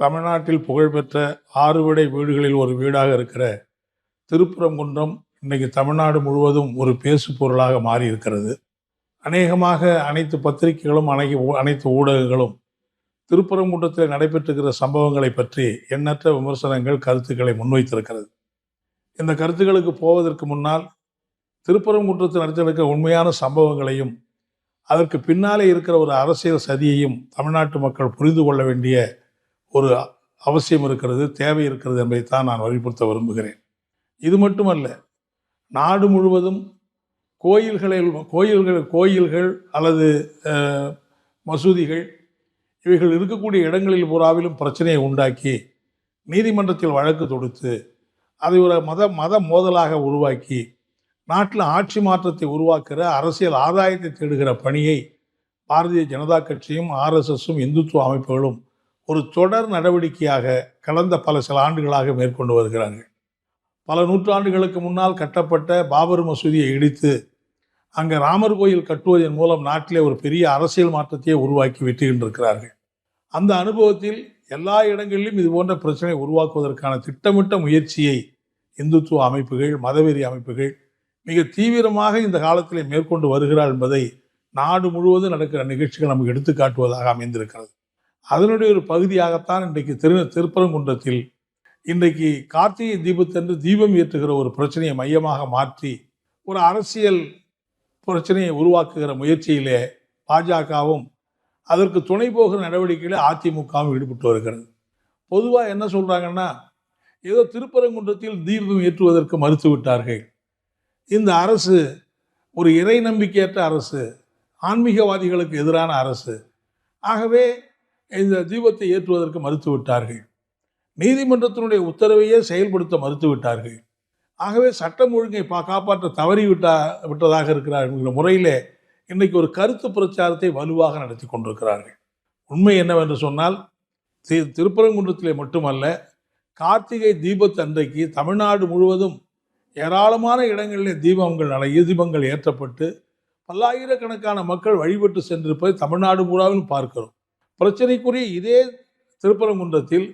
தமிழ்நாட்டில் புகழ்பெற்ற ஆறுபடை வீடுகளில் ஒரு வீடாக இருக்கிற திருப்புறங்குன்றம் இன்றைக்கு தமிழ்நாடு முழுவதும் ஒரு பேசு பொருளாக மாறி இருக்கிறது அநேகமாக அனைத்து பத்திரிகைகளும் அனை அனைத்து ஊடகங்களும் திருப்புறங்குன்றத்தில் நடைபெற்றிருக்கிற சம்பவங்களை பற்றி எண்ணற்ற விமர்சனங்கள் கருத்துக்களை முன்வைத்திருக்கிறது. இந்த கருத்துக்களுக்கு போவதற்கு முன்னால் திருப்பரங்குன்றத்தில் நடத்திருக்கிற உண்மையான சம்பவங்களையும் அதற்கு பின்னாலே இருக்கிற ஒரு அரசியல் சதியையும் தமிழ்நாட்டு மக்கள் புரிந்து கொள்ள வேண்டிய ஒரு அவசியம் இருக்கிறது தேவை இருக்கிறது என்பதைத்தான் நான் வலியுறுத்த விரும்புகிறேன். இது மட்டுமல்ல நாடு முழுவதும் கோயில்களில் கோயில்கள் கோயில்கள் அல்லது மசூதிகள் இவைகள் இருக்கக்கூடிய இடங்களில் பூராவிலும் பிரச்சனையை உண்டாக்கி நீதிமன்றத்தில் வழக்கு தொடுத்து அதை ஒரு மத மத மோதலாக உருவாக்கி நாட்டில் ஆட்சி மாற்றத்தை உருவாக்குற அரசியல் ஆதாயத்தை தேடுகிற பணியை பாரதிய ஜனதா கட்சியும் ஆர்எஸ்எஸும் இந்துத்துவ அமைப்புகளும் ஒரு தொடர் நடவடிக்கையாக கடந்த பல சில ஆண்டுகளாக மேற்கொண்டு வருகிறார்கள். பல நூற்றாண்டுகளுக்கு முன்னால் கட்டப்பட்ட பாபர் மசூதியை இடித்து அங்கே ராமர் கோயில் கட்டுவதன் மூலம் நாட்டிலே ஒரு பெரிய அரசியல் மாற்றத்தையே உருவாக்கி விட்டுகின்றிருக்கிறார்கள் அந்த அனுபவத்தில் எல்லா இடங்களிலும் இது போன்ற பிரச்சனை உருவாக்குவதற்கான திட்டமிட்ட முயற்சியை இந்துத்துவ அமைப்புகள் மதவெறி அமைப்புகள் மிக தீவிரமாக இந்த காலத்திலே மேற்கொண்டு வருகிறார் என்பதை நாடு முழுவதும் நடக்கிற நிகழ்ச்சிகள் நமக்கு எடுத்துக்காட்டுவதாக அமைந்திருக்கிறது. அதனுடைய ஒரு பகுதியாகத்தான் இன்றைக்கு திரு திருப்பரங்குன்றத்தில் இன்றைக்கு கார்த்திகை தீபத்தன்று தீபம் ஏற்றுகிற ஒரு பிரச்சனையை மையமாக மாற்றி ஒரு அரசியல் பிரச்சனையை உருவாக்குகிற முயற்சியிலே பாஜகவும் அதற்கு துணை போகிற நடவடிக்கையிலே அதிமுகவும் ஈடுபட்டு வருகிறது. பொதுவாக என்ன சொல்கிறாங்கன்னா ஏதோ திருப்பரங்குன்றத்தில் தீபம் ஏற்றுவதற்கு மறுத்து விட்டார்கள். இந்த அரசு ஒரு இறை நம்பிக்கையற்ற அரசு ஆன்மீகவாதிகளுக்கு எதிரான அரசு. ஆகவே இந்த தீபத்தை ஏற்றுவதற்கு மறுத்து விட்டார்கள் நீதிமன்றத்தினுடைய உத்தரவையே செயல்படுத்த மறுத்து விட்டார்கள் ஆகவே சட்டம் ஒழுங்கை பா காப்பாற்ற தவறிவிட்டா விட்டதாக இருக்கிறார் என்கிற முறையிலே இன்றைக்கு ஒரு கருத்து பிரச்சாரத்தை வலுவாக நடத்தி கொண்டிருக்கிறார்கள். உண்மை என்னவென்று சொன்னால் தி- திருப்பரங்குன்றத்திலே மட்டுமல்ல கார்த்திகை தீபத்தன்றைக்கு தமிழ்நாடு முழுவதும் ஏராளமான இடங்களிலே தீபங்கள் நட தீபங்கள் ஏற்றப்பட்டு பல்லாயிரக்கணக்கான மக்கள் வழிபட்டு சென்றிருப்பதை தமிழ்நாடு பூராவிலும் பார்க்கிறோம். பிரச்சனைக்குரிய இதே திருப்பரங்குன்றத்தில்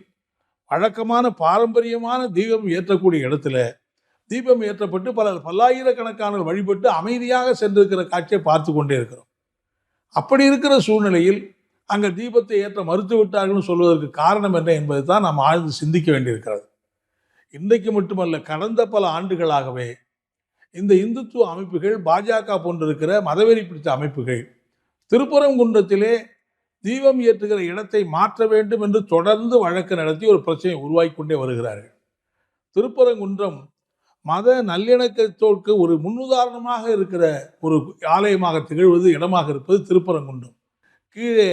வழக்கமான பாரம்பரியமான தீபம் ஏற்றக்கூடிய இடத்துல தீபம் ஏற்றப்பட்டு பல பல்லாயிரக்கணக்கான வழிபட்டு அமைதியாக சென்றிருக்கிற காட்சியை பார்த்து கொண்டே இருக்கிறோம். அப்படி இருக்கிற சூழ்நிலையில் அங்கே தீபத்தை ஏற்ற மறுத்து விட்டார்கள்னு சொல்வதற்கு காரணம் என்ன என்பதை தான் நாம் ஆழ்ந்து சிந்திக்க வேண்டியிருக்கிறது. இன்றைக்கு மட்டுமல்ல கடந்த பல ஆண்டுகளாகவே இந்த இந்துத்துவ அமைப்புகள் பாஜக போன்றிருக்கிற மதவெறி பிடித்த அமைப்புகள் திருப்பரங்குன்றத்திலே தீபம் ஏற்றுகிற இடத்தை மாற்ற வேண்டும் என்று தொடர்ந்து வழக்கு நடத்தி ஒரு பிரச்சனையை உருவாக்கி கொண்டே வருகிறார்கள். திருப்பரங்குன்றம் மத நல்லிணக்கத்தோற்கு ஒரு முன்னுதாரணமாக இருக்கிற ஒரு ஆலயமாக திகழ்வது இடமாக இருப்பது திருப்பரங்குன்றம். கீழே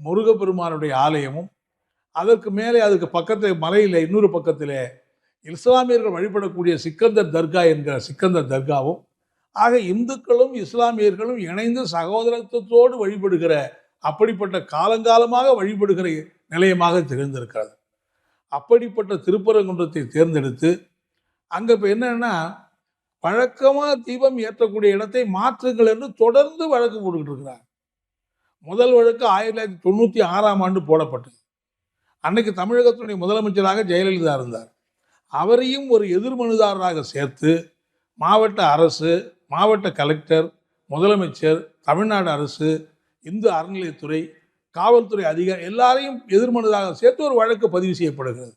முருகப்பெருமானுடைய ஆலயமும் அதற்கு மேலே அதுக்கு பக்கத்தில் மலையில் இன்னொரு பக்கத்தில் இஸ்லாமியர்கள் வழிபடக்கூடிய சிக்கந்தர் தர்கா என்கிற சிக்கந்தர் தர்காவும் ஆக இந்துக்களும் இஸ்லாமியர்களும் இணைந்து சகோதரத்துவத்தோடு வழிபடுகிற அப்படிப்பட்ட காலங்காலமாக வழிபடுகிற நிலையமாக திகழ்ந்திருக்கிறது. அப்படிப்பட்ட திருப்பரங்குன்றத்தை தேர்ந்தெடுத்து அங்கே இப்போ என்னன்னா வழக்கமாக தீபம் ஏற்றக்கூடிய இடத்தை மாற்றுங்கள் என்று தொடர்ந்து வழக்கு போட்டுக்கிட்டு இருக்கிறார் முதல் வழக்கு ஆயிரத்தி தொள்ளாயிரத்தி தொண்ணூற்றி ஆறாம் ஆண்டு போடப்பட்டது. அன்னைக்கு தமிழகத்தினுடைய முதலமைச்சராக ஜெயலலிதா இருந்தார். அவரையும் ஒரு எதிர்மனுதாரராக சேர்த்து மாவட்ட அரசு மாவட்ட கலெக்டர் முதலமைச்சர் தமிழ்நாடு அரசு இந்து அறநிலையத்துறை காவல்துறை அதிகாரி எல்லாரையும் எதிர்மனதாக சேர்த்து ஒரு வழக்கு பதிவு செய்யப்படுகிறது.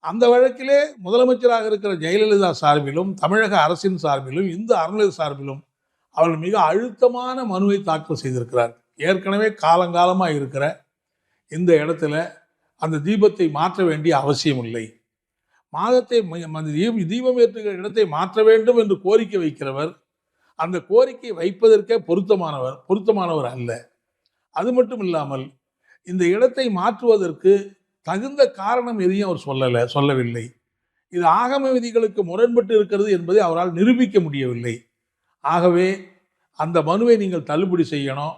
அந்த வழக்கிலே முதலமைச்சராக இருக்கிற ஜெயலலிதா சார்பிலும் தமிழக அரசின் சார்பிலும் இந்து அறநிலைய சார்பிலும் அவர்கள் மிக அழுத்தமான மனுவை தாக்கல் செய்திருக்கிறார். ஏற்கனவே காலங்காலமாக இருக்கிற இந்த இடத்துல அந்த தீபத்தை மாற்ற வேண்டிய அவசியம் இல்லை. மாதத்தை ம- தீபம் தீபம் ஏற்றுகிற இடத்தை மாற்ற வேண்டும் என்று கோரிக்கை வைக்கிறவர் அந்த கோரிக்கை வைப்பதற்கே பொருத்தமானவர் பொருத்தமானவர் அல்ல. அது மட்டும் இல்லாமல் இந்த இடத்தை மாற்றுவதற்கு தகுந்த காரணம் எதையும் அவர் சொல்லலை சொல்லவில்லை. இது ஆகம விதிகளுக்கு முரண்பட்டு இருக்கிறது என்பதை அவரால் நிரூபிக்க முடியவில்லை. ஆகவே அந்த மனுவை நீங்கள் தள்ளுபடி செய்யணும்.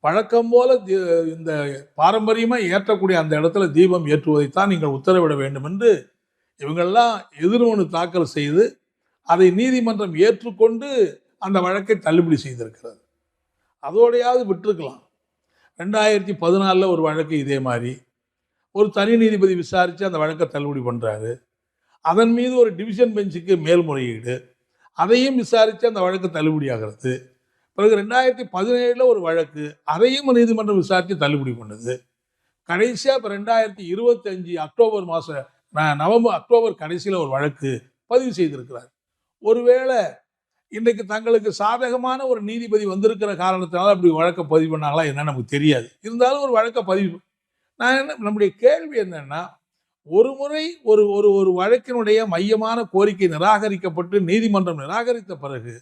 வழக்கம் போல தி- இந்த பாரம்பரியமாக ஏற்றக்கூடிய அந்த இடத்துல தீபம் ஏற்றுவதைத்தான் நீங்கள் உத்தரவிட வேண்டும் என்று இவங்கெல்லாம் எதிர்மனு தாக்கல் செய்து அதை நீதிமன்றம் ஏற்றுக்கொண்டு அந்த வழக்கை தள்ளுபடி செய்திருக்கிறது. அதோடையாவது விட்டுருக்கலாம். ரெண்டாயிரத்தி பதினாலில் ஒரு வழக்கு இதே மாதிரி. ஒரு தனி நீதிபதி விசாரித்து அந்த வழக்கை தள்ளுபடி பண்ணுறாரு அதன் மீது ஒரு டிவிஷன் பெஞ்சுக்கு மேல்முறையீடு. அதையும் விசாரித்து அந்த வழக்கு தள்ளுபடி ஆகிறது. பிறகு ரெண்டாயிரத்தி பதினேழில் ஒரு வழக்கு அதையும் நீதிமன்றம் விசாரித்து தள்ளுபடி பண்ணுது. கடைசியாக இப்போ ரெண்டாயிரத்தி இருபத்தஞ்சி அக்டோபர் மாதம் நவம்பர் அக்டோபர் கடைசியில் ஒரு வழக்கு பதிவு செய்திருக்கிறார். ஒருவேளை இன்றைக்கு தங்களுக்கு சாதகமான ஒரு நீதிபதி வந்திருக்கிற காரணத்தினால அப்படி வழக்கை பதிவு பண்ணாங்களா என்ன நமக்கு தெரியாது. இருந்தாலும் ஒரு வழக்கை பதிவு. நான் என்ன நம்முடைய கேள்வி என்னன்னா ஒரு முறை ஒரு ஒரு ஒரு வழக்கினுடைய மையமான கோரிக்கை நிராகரிக்கப்பட்டு நீதிமன்றம் நிராகரித்த பிறகு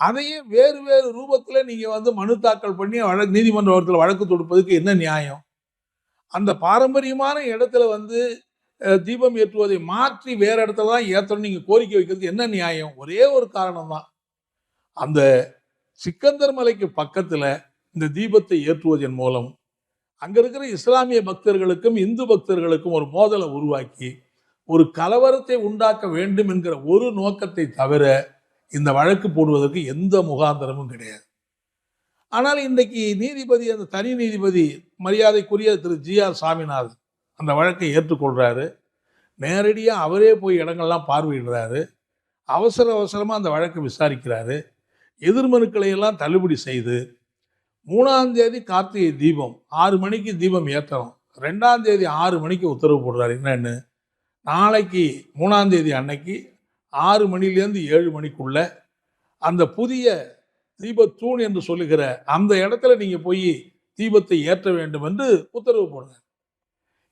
அதையே வேறு வேறு ரூபத்தில் நீங்கள் வந்து மனு தாக்கல் பண்ணி வழக்கு நீதிமன்றத்தில் வழக்கு தொடுப்பதுக்கு என்ன நியாயம்? அந்த பாரம்பரியமான இடத்துல வந்து தீபம் ஏற்றுவதை மாற்றி வேற இடத்துல தான் ஏற்றணும் நீங்கள் கோரிக்கை வைக்கிறது என்ன நியாயம்? ஒரே ஒரு காரணம் தான் அந்த சிக்கந்தர் மலைக்கு பக்கத்தில் இந்த தீபத்தை ஏற்றுவதன் மூலம் அங்கே இருக்கிற இஸ்லாமிய பக்தர்களுக்கும் இந்து பக்தர்களுக்கும் ஒரு மோதலை உருவாக்கி ஒரு கலவரத்தை உண்டாக்க வேண்டும் என்கிற ஒரு நோக்கத்தை தவிர இந்த வழக்கு போடுவதற்கு எந்த முகாந்தரமும் கிடையாது. ஆனால் இன்றைக்கு நீதிபதி அந்த தனி நீதிபதி மரியாதைக்குரிய திரு ஜி ஆர் சாமிநாதன் அந்த வழக்கை ஏற்றுக்கொள்கிறாரு நேரடியாக அவரே போய் இடங்கள்லாம் பார்வையிடுறாரு. அவசர அவசரமாக அந்த வழக்கை விசாரிக்கிறாரு. எதிர்மனுக்களை எல்லாம் தள்ளுபடி செய்து மூணாம் தேதி கார்த்திகை தீபம் ஆறு மணிக்கு தீபம் ஏற்றணும் ரெண்டாம் தேதி ஆறு மணிக்கு உத்தரவு போடுறாரு. என்னன்னு? நாளைக்கு மூணாம் தேதி அன்னைக்கு ஆறு மணிலேருந்து ஏழு மணிக்குள்ள அந்த புதிய தீபத்தூண் என்று சொல்லுகிற அந்த இடத்துல நீங்கள் போய் தீபத்தை ஏற்ற வேண்டும் என்று உத்தரவு போடுறார்.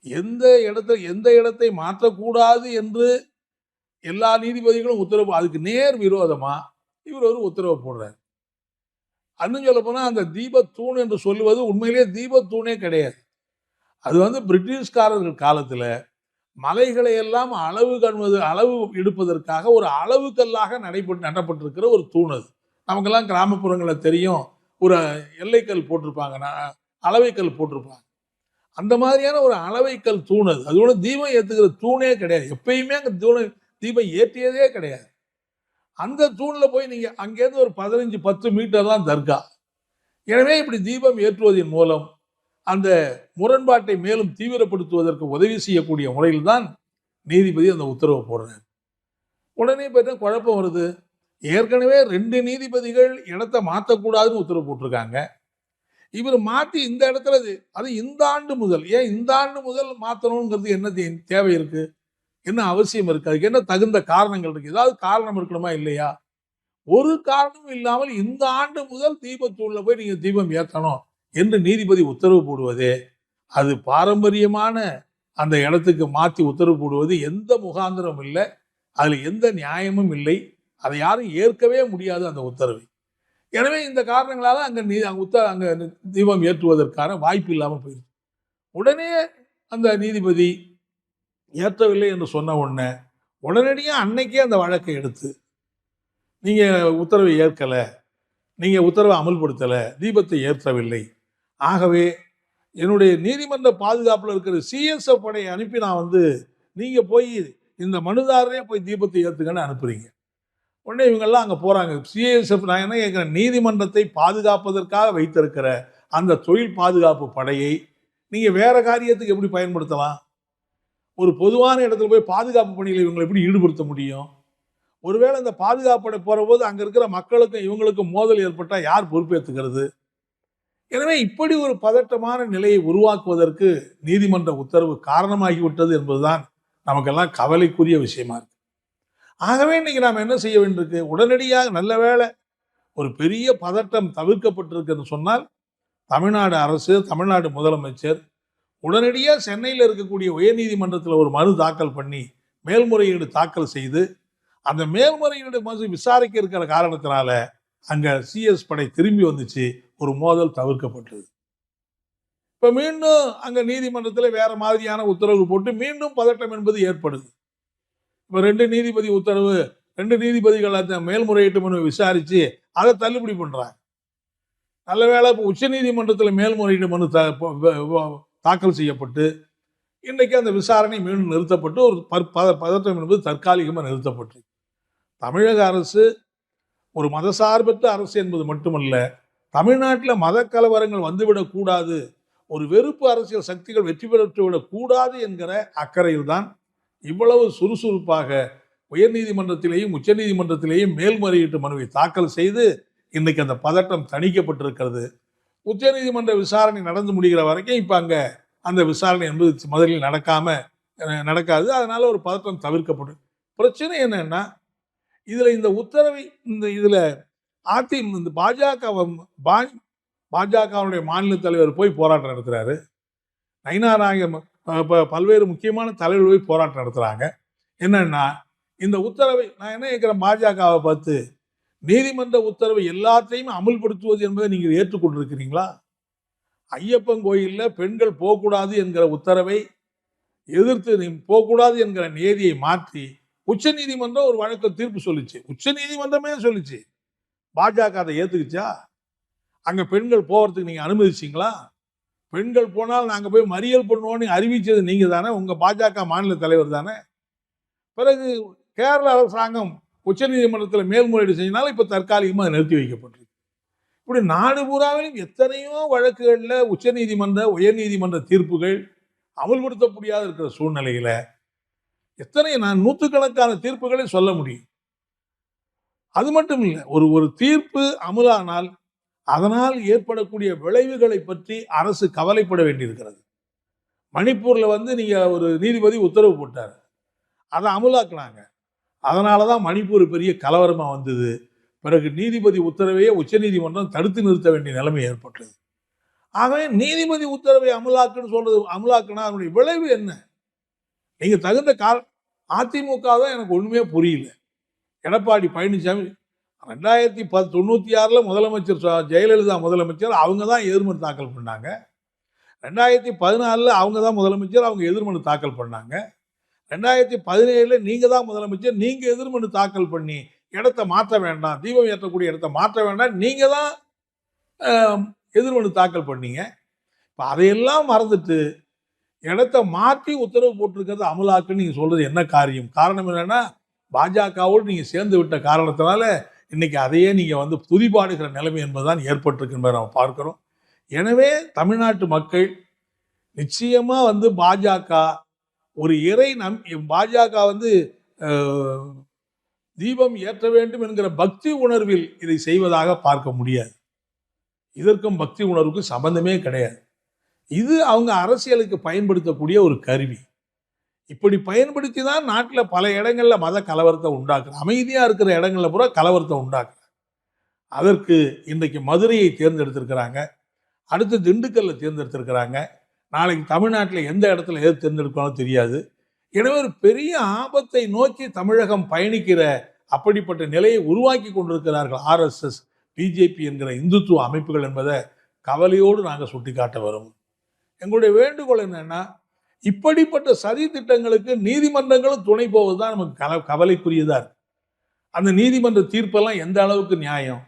எந்த இடத்துல எந்த இடத்தை மாற்றக்கூடாது என்று எல்லா நீதிபதிகளும் உத்தரவு அதுக்கு நேர் விரோதமாக இவர் ஒரு உத்தரவு போடுறார். அன்னும் சொல்ல போனால் அந்த தீபத்தூண் என்று சொல்லுவது உண்மையிலேயே தீபத்தூணே கிடையாது. அது வந்து பிரிட்டிஷ்காரர்கள் காலத்தில் மலைகளை எல்லாம் அளவு கண்வது அளவு எடுப்பதற்காக ஒரு அளவுக்கல்லாக நடைபெற்று நடப்பட்டிருக்கிற ஒரு தூண் அது. நமக்கெல்லாம் கிராமப்புறங்களில் தெரியும் ஒரு எல்லைக்கல் போட்டிருப்பாங்க அளவைக்கல் போட்டிருப்பாங்க. அந்த மாதிரியான ஒரு அளவைக்கல் தூண் அது அது கூட தீபம் ஏற்றுக்கிற தூணே கிடையாது. எப்பயுமே அங்கே தூணை தீபம் ஏற்றியதே கிடையாது. அந்த தூணில் போய் நீங்கள் அங்கேருந்து ஒரு பதினஞ்சு பத்து மீட்டர் தான் தர்கா. எனவே இப்படி தீபம் ஏற்றுவதன் மூலம் அந்த முரண்பாட்டை மேலும் தீவிரப்படுத்துவதற்கு உதவி செய்யக்கூடிய முறையில் தான் நீதிபதி அந்த உத்தரவு போடுறார். உடனே பார்த்தா குழப்பம் வருது. ஏற்கனவே ரெண்டு நீதிபதிகள் இடத்த மாற்றக்கூடாதுன்னு உத்தரவு போட்டிருக்காங்க. இவர் மாற்றி இந்த இடத்துல அது இந்த ஆண்டு முதல். ஏன் இந்த ஆண்டு முதல் மாற்றணுங்கிறது என்ன தேவை இருக்குது என்ன அவசியம் இருக்குது அதுக்கு என்ன தகுந்த காரணங்கள் இருக்குது ஏதாவது காரணம் இருக்கணுமா இல்லையா? ஒரு காரணமும் இல்லாமல் இந்த ஆண்டு முதல் தீபத்தூளில் போய் நீங்கள் தீபம் ஏற்றணும் என்று நீதிபதி உத்தரவு போடுவதே அது பாரம்பரியமான அந்த இடத்துக்கு மாற்றி உத்தரவு போடுவது எந்த முகாந்திரமும் இல்லை. அதில் எந்த நியாயமும் இல்லை. அதை யாரும் ஏற்கவே முடியாது அந்த உத்தரவை. எனவே இந்த காரணங்களால் அங்கே நீ அங்கே உத்த அங்கே தீபம் ஏற்றுவதற்கான வாய்ப்பு இல்லாமல் போயிடுச்சு உடனே அந்த நீதிபதி ஏற்றவில்லை என்று சொன்ன உடனே உடனடியாக அன்னைக்கே அந்த வழக்கை எடுத்து நீங்கள் உத்தரவை ஏற்கலை நீங்கள் உத்தரவை அமல்படுத்தலை தீபத்தை ஏற்றவில்லை. ஆகவே என்னுடைய நீதிமன்ற பாதுகாப்பில் இருக்கிற சிஎஸ்எஃப் படையை அனுப்பி நான் வந்து நீங்கள் போய் இந்த மனுதாரரே போய் தீபத்தை ஏற்றுங்கன்னு அனுப்புகிறீங்க உடனே இவங்கெல்லாம் அங்கே போகிறாங்க சிஎஸ்எஃப் நான் என்ன கேட்குறேன்? நீதிமன்றத்தை பாதுகாப்பதற்காக வைத்திருக்கிற அந்த தொழில் பாதுகாப்பு படையை நீங்கள் வேறு காரியத்துக்கு எப்படி பயன்படுத்தலாம்? ஒரு பொதுவான இடத்துல போய் பாதுகாப்பு பணியில் இவங்களை எப்படி ஈடுபடுத்த முடியும்? ஒருவேளை இந்த பாதுகாப்பு படை போகிறபோது அங்கே இருக்கிற மக்களுக்கும் இவங்களுக்கும் மோதல் ஏற்பட்டால் யார் பொறுப்பேற்றுக்கிறது எனவே இப்படி ஒரு பதட்டமான நிலையை உருவாக்குவதற்கு நீதிமன்ற உத்தரவு காரணமாகிவிட்டது என்பதுதான் நமக்கெல்லாம் கவலைக்குரிய விஷயமா இருக்கு. ஆகவே இன்றைக்கி நாம் என்ன செய்ய வேண்டியிருக்கு? உடனடியாக நல்ல வேளை ஒரு பெரிய பதட்டம் தவிர்க்கப்பட்டிருக்குன்னு சொன்னால் தமிழ்நாடு அரசு தமிழ்நாடு முதலமைச்சர் உடனடியாக சென்னையில் இருக்கக்கூடிய உயர்நீதிமன்றத்தில் ஒரு மனு தாக்கல் பண்ணி மேல்முறையீடு தாக்கல் செய்து அந்த மேல்முறையீடு மனு விசாரிக்க இருக்கிற காரணத்தினால அங்கே சிஎஸ் படை திரும்பி வந்துச்சு. ஒரு மோதல் தவிர்க்கப்பட்டது. இப்போ மீண்டும் அங்கே நீதிமன்றத்தில் வேறு மாதிரியான உத்தரவு போட்டு மீண்டும் பதட்டம் என்பது ஏற்படுது. இப்போ ரெண்டு நீதிபதி உத்தரவு ரெண்டு நீதிபதிகள் அந்த மேல்முறையீட்டு மனு விசாரித்து அதை தள்ளுபடி பண்ணுறாங்க நல்ல வேளை இப்போ உச்ச நீதிமன்றத்தில் மேல்முறையீடு மனு தா- தாக்கல் செய்யப்பட்டு இன்றைக்கு அந்த விசாரணை மீண்டும் நிறுத்தப்பட்டு ஒரு ப- பத- பதற்றம் என்பது தற்காலிகமாக நிறுத்தப்பட்டு. தமிழக அரசு ஒரு மதசார்பற்ற அரசு என்பது மட்டுமல்ல தமிழ்நாட்டில் மத கலவரங்கள் வந்துவிடக்கூடாது ஒரு வெறுப்பு அரசியல் சக்திகள் வெற்றி பெற்று விடக்கூடாது என்கிற அக்கறையில் தான் இவ்வளவு சுறுசுறுப்பாக உயர்நீதிமன்றத்திலேயும் உச்சநீதிமன்றத்திலேயும் மேல்முறையீட்டு மனுவை தாக்கல் செய்து இன்னைக்கு அந்த பதட்டம் தணிக்கப்பட்டிருக்கிறது. உச்சநீதிமன்ற விசாரணை நடந்து முடிகிற வரைக்கும் இப்போ அங்கே அந்த விசாரணை என்பது முதலில் நடக்காமல் நடக்காது. அதனால் ஒரு பதட்டம் தவிர்க்கப்படும் பிரச்சனை என்னென்னா இதில் இந்த உத்தரவை இந்த இதில் அதி இந்த பாஜக பாஜகவுடைய மாநில தலைவர் போய் போராட்டம் நடத்துகிறாரு நடத்துறாரு இப்போ பல்வேறு முக்கியமான தலைவர்கள் போய் போராட்டம் நடத்துகிறாங்க என்னன்னா இந்த உத்தரவை நான் என்ன கேட்குறேன் பாஜகவை பார்த்து நீதிமன்ற உத்தரவை எல்லாத்தையும் அமுல்படுத்துவது என்பதை நீங்கள் ஏற்றுக்கொண்டிருக்கிறீங்களா? ஐயப்பன் கோயிலில் பெண்கள் போகக்கூடாது என்கிற உத்தரவை எதிர்த்து நீ போகக்கூடாது என்கிற நியதியை மாற்றி உச்ச நீதிமன்றம் ஒரு வழக்கு தீர்ப்பு சொல்லுச்சு. உச்ச நீதிமன்றமே சொல்லுச்சு. பாஜக அதை ஏற்றுக்குச்சா அங்கே பெண்கள் போகிறதுக்கு நீங்கள் அனுமதிச்சிங்களா? பெண்கள் போனால் நாங்கள் போய் மறியல் பண்ணுவோம்னு அறிவித்தது நீங்கள் தானே உங்கள் பாஜக மாநில தலைவர் தானே? பிறகு கேரள அரசாங்கம் உச்சநீதிமன்றத்தில் மேல்முறையீடு செஞ்சினாலும் இப்போ தற்காலிகமாக நிறுத்தி வைக்கப்பட்டிருக்கு. இப்படி நாடு பூராவிலும் எத்தனையோ வழக்குகளில் உச்சநீதிமன்ற உயர்நீதிமன்ற தீர்ப்புகள் அமல்படுத்த முடியாத இருக்கிற சூழ்நிலையில் எத்தனை நான் நூற்றுக்கணக்கான தீர்ப்புகளை சொல்ல முடியும். அது மட்டும் இல்லை ஒரு ஒரு தீர்ப்பு அமலானால் அதனால் ஏற்படக்கூடிய விளைவுகளை பற்றி அரசு கவலைப்பட வேண்டியிருக்கிறது. மணிப்பூரில் வந்து நீங்கள் ஒரு நீதிபதி உத்தரவு போட்டார். அதை அமலாக்குனாங்க. அதனால தான் மணிப்பூர் பெரிய கலவரமாக வந்தது. பிறகு நீதிபதி உத்தரவையே உச்சநீதிமன்றம் தடுத்து நிறுத்த வேண்டிய நிலைமை ஏற்பட்டது. ஆகவே நீதிபதி உத்தரவை அமலாக்குன்னு சொல்றது அமலாக்குனா அதனுடைய விளைவு என்ன? நீங்கள் தகுந்த கால் அதிமுக தான் எனக்கு ஒன்றுமே புரியல. எடப்பாடி பழனிசாமி ரெண்டாயிரத்தி பத் தொண்ணூற்றி ஆறில் முதலமைச்சர் ஜெயலலிதா முதலமைச்சர் அவங்க தான் எதிர்மனு தாக்கல் பண்ணாங்க. ரெண்டாயிரத்தி பதினாலில் அவங்க தான் முதலமைச்சர் அவங்க எதிர்மனு தாக்கல் பண்ணாங்க. ரெண்டாயிரத்தி பதினேழில் நீங்கள் தான் முதலமைச்சர் நீங்கள் எதிர்மனு தாக்கல் பண்ணி இடத்த மாற்ற வேண்டாம் தீபம் ஏற்றக்கூடிய இடத்த மாற்ற வேண்டாம் நீங்கள் தான் எதிர்மனு தாக்கல் பண்ணீங்க. இப்போ அதையெல்லாம் மறந்துட்டு இடத்த மாற்றி உத்தரவு போட்டிருக்கிறது அமலாக்குன்னு நீங்கள் சொல்கிறது என்ன காரியம்? காரணம் என்னென்னா பாஜகவோடு நீங்கள் சேர்ந்து விட்ட காரணத்தினால இன்றைக்கி அதையே நீங்கள் வந்து துதிபாடுகிற நிலைமை என்பதுதான் ஏற்பட்டிருக்கு என்பதை நம்ம பார்க்குறோம். எனவே தமிழ்நாட்டு மக்கள் நிச்சயமாக வந்து பாஜக ஒரு இறை நம் பாஜக வந்து தீபம் ஏற்ற வேண்டும் என்கிற பக்தி உணர்வில் இதை செய்வதாக பார்க்க முடியாது. இதற்கும் பக்தி உணர்வுக்கும் சம்பந்தமே கிடையாது. இது அவங்க அரசியலுக்கு பயன்படுத்தக்கூடிய ஒரு கருவி. இப்படி பயன்படுத்தி தான் நாட்டில் பல இடங்களில் மத கலவரத்தை உண்டாக்குற அமைதியாக இருக்கிற இடங்களில் பூரா கலவரத்தை உண்டாக்குற அதற்கு இன்றைக்கு மதுரையை தேர்ந்தெடுத்திருக்கிறாங்க. அடுத்து திண்டுக்கல்ல தேர்ந்தெடுத்திருக்கிறாங்க. நாளைக்கு தமிழ்நாட்டில் எந்த இடத்துல எது தேர்ந்தெடுக்கணும் தெரியாது. எனவே ஒரு பெரிய ஆபத்தை நோக்கி தமிழகம் பயணிக்கிற அப்படிப்பட்ட நிலையை உருவாக்கி கொண்டிருக்கிறார்கள் ஆர்எஸ்எஸ் பிஜேபி என்கிற இந்துத்துவ அமைப்புகள் என்பதை கவலையோடு நாங்கள் சுட்டிக்காட்ட வரும். எங்களுடைய வேண்டுகோள் என்னென்னா இப்படிப்பட்ட சதி திட்டங்களுக்கு நீதிமன்றங்களும் துணை போவது தான் நமக்கு கல கவலைக்குரியதாக இருக்கு. அந்த நீதிமன்ற தீர்ப்பெல்லாம் எந்த அளவுக்கு நியாயம்?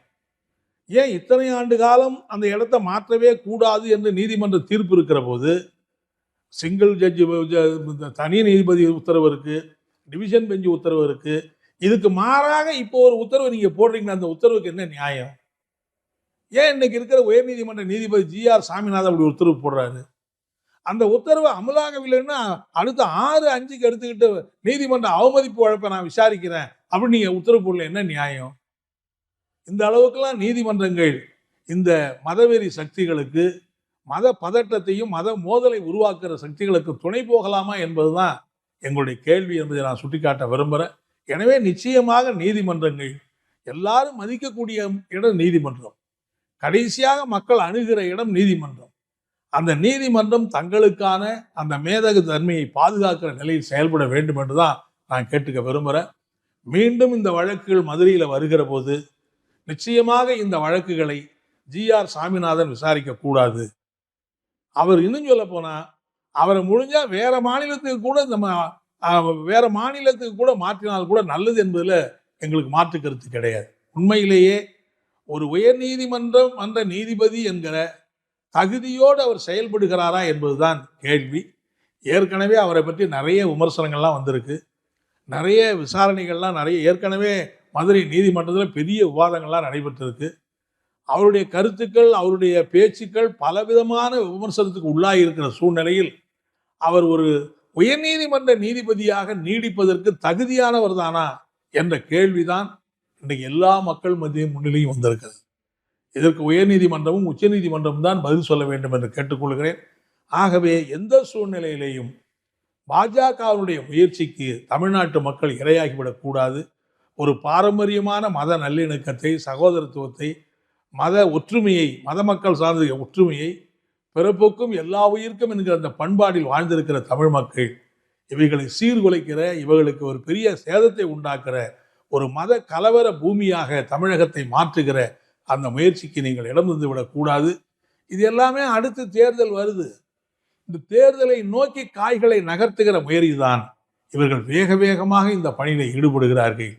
ஏன் இத்தனை ஆண்டு காலம் அந்த இடத்த மாற்றவே கூடாது என்று நீதிமன்ற தீர்ப்பு இருக்கிற போது சிங்கிள் ஜட்ஜி தனி நீதிபதி உத்தரவு இருக்குது டிவிஷன் பெஞ்ச் உத்தரவு இருக்குது இதுக்கு மாறாக இப்போ ஒரு உத்தரவு நீங்கள் போடுறீங்கன்னா அந்த உத்தரவுக்கு என்ன நியாயம்? ஏன் இன்னைக்கு இருக்கிற உயர்நீதிமன்ற நீதிபதி ஜி ஆர் சாமிநாதன் அப்படி உத்தரவு போடுறாரு? அந்த உத்தரவு அமலாகவில்லைன்னா அடுத்த ஆறு அஞ்சுக்கு எடுத்துக்கிட்டு நீதிமன்ற அவமதிப்பு வழப்பை நான் விசாரிக்கிறேன் அப்படின்னு நீங்கள் உத்தரவு போடல என்ன நியாயம்? இந்த அளவுக்கெல்லாம் நீதிமன்றங்கள் இந்த மதவெறி சக்திகளுக்கு மத பதட்டத்தையும் மத மோதலை உருவாக்குற சக்திகளுக்கு துணை போகலாமா என்பதுதான் எங்களுடைய கேள்வி என்பதை நான் சுட்டிக்காட்ட விரும்புகிறேன் எனவே நிச்சயமாக நீதிமன்றங்கள் எல்லாரும் மதிக்கக்கூடிய இடம் நீதிமன்றம். கடைசியாக மக்கள் அணுகிற இடம் நீதிமன்றம். அந்த நீதிமன்றம் தங்களுக்கான அந்த மேதகு தன்மையை பாதுகாக்கிற நிலையில் செயல்பட வேண்டும் என்று தான் நான் கேட்டுக்க விரும்புகிறேன் மீண்டும் இந்த வழக்குகள் மதுரையில் வருகிற போது நிச்சயமாக இந்த வழக்குகளை ஜி ஆர் சாமிநாதன் விசாரிக்க கூடாது. அவர் இன்னும் சொல்ல போனால் அவரை முடிஞ்சா வேற மாநிலத்துக்கு கூட நம்ம வேற மாநிலத்துக்கு கூட மாற்றினால் கூட நல்லது என்பதில் எங்களுக்கு மாற்று கருத்து கிடையாது. உண்மையிலேயே ஒரு உயர் நீதிமன்றம் என்ற நீதிபதி என்கிற தகுதியோடு அவர் செயல்படுகிறாரா என்பதுதான் கேள்வி. ஏற்கனவே அவரை பற்றி நிறைய விமர்சனங்கள்லாம் வந்திருக்கு. நிறைய விசாரணைகள்லாம் நிறைய ஏற்கனவே மதுரை நீதிமன்றத்தில் பெரிய விவாதங்கள்லாம் நடைபெற்றிருக்கு. அவருடைய கருத்துக்கள் அவருடைய பேச்சுக்கள் பலவிதமான விமர்சனத்துக்கு உள்ளாகி இருக்கிற சூழ்நிலையில் அவர் ஒரு உயர்நீதிமன்ற நீதிபதியாக நீடிப்பதற்கு தகுதியானவர் தானா என்ற கேள்விதான் இன்றைக்கு எல்லா மக்கள் மத்திய முன்னிலையும் வந்திருக்கிறது. இதற்கு உயர்நீதிமன்றமும் உச்சநீதிமன்றமும் தான் பதில் சொல்ல வேண்டும் என்று கேட்டுக்கொள்கிறேன். ஆகவே எந்த சூழ்நிலையிலேயும் பாஜகவினுடைய முயற்சிக்கு தமிழ்நாட்டு மக்கள் இரையாகிவிடக்கூடாது. ஒரு பாரம்பரியமான மத நல்லிணக்கத்தை சகோதரத்துவத்தை மத ஒற்றுமையை மத மக்கள் சார்ந்த ஒற்றுமையை பிறப்புக்கும் எல்லா உயிர்க்கும் என்கிற அந்த பண்பாடில் வாழ்ந்திருக்கிற தமிழ் மக்கள் இவைகளை சீர்குலைக்கிற இவர்களுக்கு ஒரு பெரிய சேதத்தை உண்டாக்குற ஒரு மத கலவர பூமியாக தமிழகத்தை மாற்றுகிற அந்த முயற்சிக்கு நீங்கள் இடம் தந்து விடக்கூடாது. இது எல்லாமே அடுத்து தேர்தல் வருது. இந்த தேர்தலை நோக்கி காய்களை நகர்த்துகிற முயற்சிதான். இவர்கள் வேக வேகமாக இந்த பணியில் ஈடுபடுகிறார்கள்.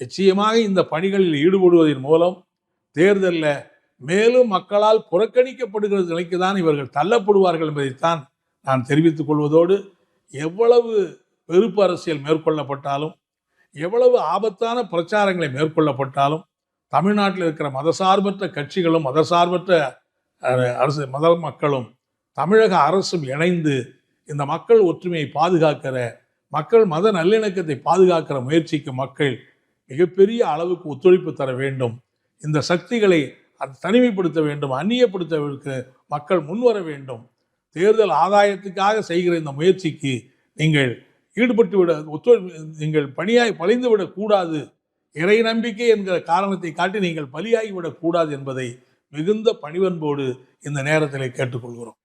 நிச்சயமாக இந்த பணிகளில் ஈடுபடுவதன் மூலம் தேர்தலில் மேலும் மக்களால் புறக்கணிக்கப்படுகிற நிலைக்கு தான் இவர்கள் தள்ளப்படுவார்கள் என்பதைத்தான் நான் தெரிவித்துக் கொள்வதோடு எவ்வளவு வெறுப்பு அரசியல் மேற்கொள்ளப்பட்டாலும் எவ்வளவு ஆபத்தான பிரச்சாரங்களை மேற்கொள்ளப்பட்டாலும் தமிழ்நாட்டில் இருக்கிற மதசார்பற்ற கட்சிகளும் மதசார்பற்ற அரசு மத மக்களும் தமிழக அரசும் இணைந்து இந்த மக்கள் ஒற்றுமையை பாதுகாக்கிற மக்கள் மத நல்லிணக்கத்தை பாதுகாக்கிற முயற்சிக்கு மக்கள் மிகப்பெரிய அளவுக்கு ஒத்துழைப்பு தர வேண்டும். இந்த சக்திகளை தனிமைப்படுத்த வேண்டும் அந்நியப்படுத்த மக்கள் முன்வர வேண்டும். தேர்தல் ஆதாயத்துக்காக செய்கிற இந்த முயற்சிக்கு நீங்கள் ஈடுபட்டு விட ஒத்துழைப்பு நீங்கள் பணியாய் பழிந்து விடக்கூடாது இறை நம்பிக்கை என்கிற காரணத்தை காட்டி நீங்கள் பலியாகி விடக்கூடாது என்பதை மிகுந்த பணிவன்போடு இந்த நேரத்தில் கேட்டுக்கொள்கிறோம்.